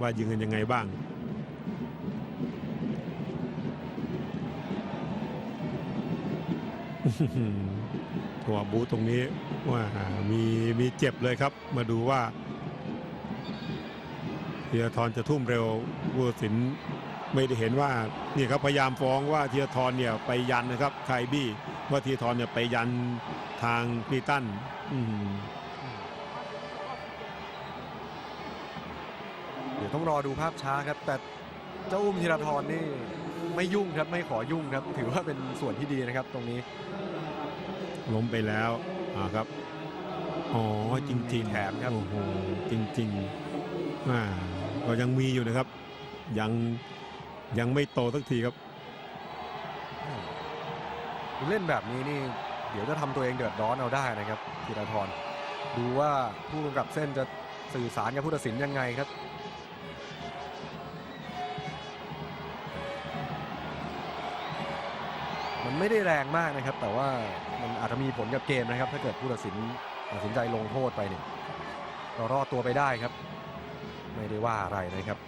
ว่ายิงกันยังไงบ้าง หัวบูตรงนี้ว่ามีมีเจ็บเลยครับ มาดูว่าเทียทรจะทุ่มเร็วผู้ตัดสินไม่ได้เห็นว่านี่ครับพยายามฟ้องว่าเทียทรเนี่ยไปยันนะครับไคบี้ว่าเทียทรเนี่ยไปยันทางคลีตันอื ดี๋ยวต้องรอดูภาพช้าครับ แต่เจ้าอุ้มธีรทรนี่ไม่ยุ่งครับไม่ขอยุ่งครับ ถือว่าเป็นส่วนที่ดีนะครับตรงนี้ ล้มไปแล้วอ่าครับอ๋อจริงๆแถมครับโอ้โหจริงๆอ่าก็ยังมีอยู่นะครับ ยังยังไม่โตสักทีครับเล่นแบบนี้นี่เดี๋ยวจะทำตัวเองเดือดร้อนเอาได้นะครับธีรทรดูว่าผู้กำกับเส้นจะสื่อสารกับผู้ตัดสินยังไงครับ มันไม่ได้แรงมากนะครับ แต่ว่ามันอาจจะมีผลกับเกมนะครับ ถ้าเกิดผู้ตัดสินตัดสินใจลงโทษไปเนี่ยเรารอดตัวไปได้ครับ ไม่ได้ว่าอะไรนะครับ